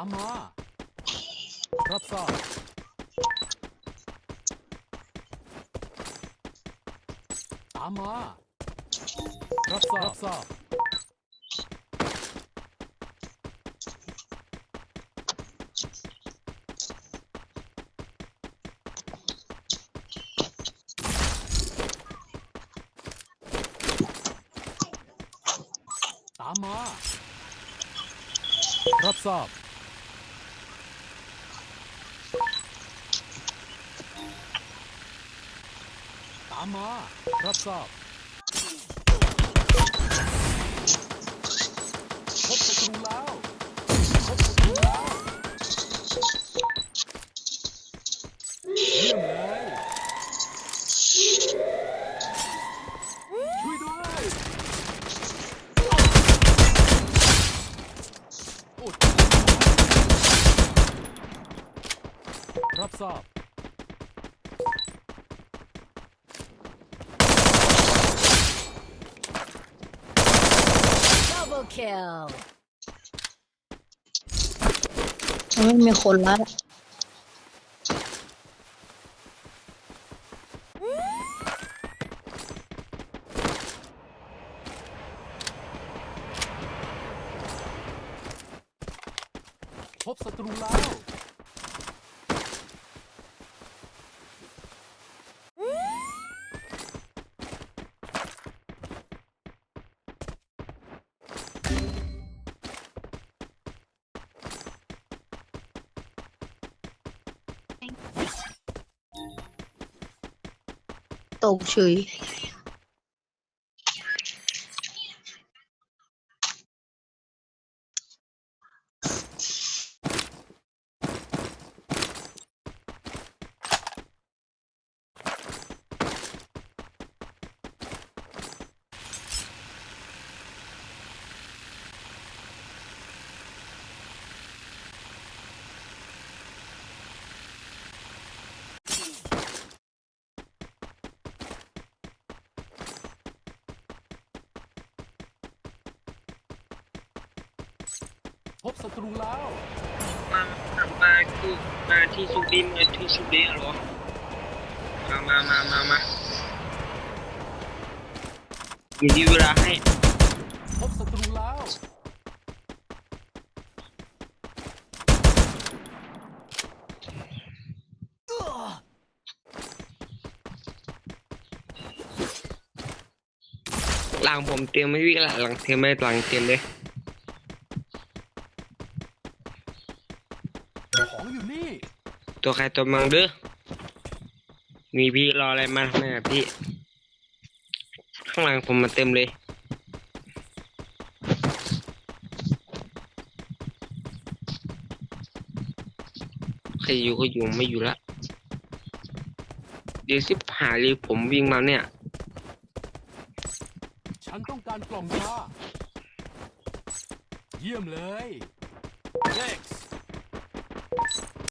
ามมารับทราบตามมารับทามมา รับทราบ พบศัตรูแล้ว พบศัตรูแล้วเยี่ยมเลยช่วยด้วย รับทราบ Double kill. ไม่มีคนละพบศัตรูแล้ว ตกเฉย พบศัตรูแล้วมามาคือมาที่สุดีมาที่สุดีเหรอมามามามามามีเวลาให้ พบศัตรูแล้ว หลังผมเตรียมไม่วิ่งละหลังเตรียมไม่หลังเตรียมเลย ของอยู่นี่ ตัวใครตัวมังเด้อมีพี่รออะไรมาทำไมอะพี่ ข้างหลังผมมาเต็มเลย ใครอยู่ก็อยู่ไม่อยู่ละ เดี๋ยวสิบหาเลยผมวิ่งมาเนี่ย ฉันต้องการกล่องยาเยี่ยมเลย Rex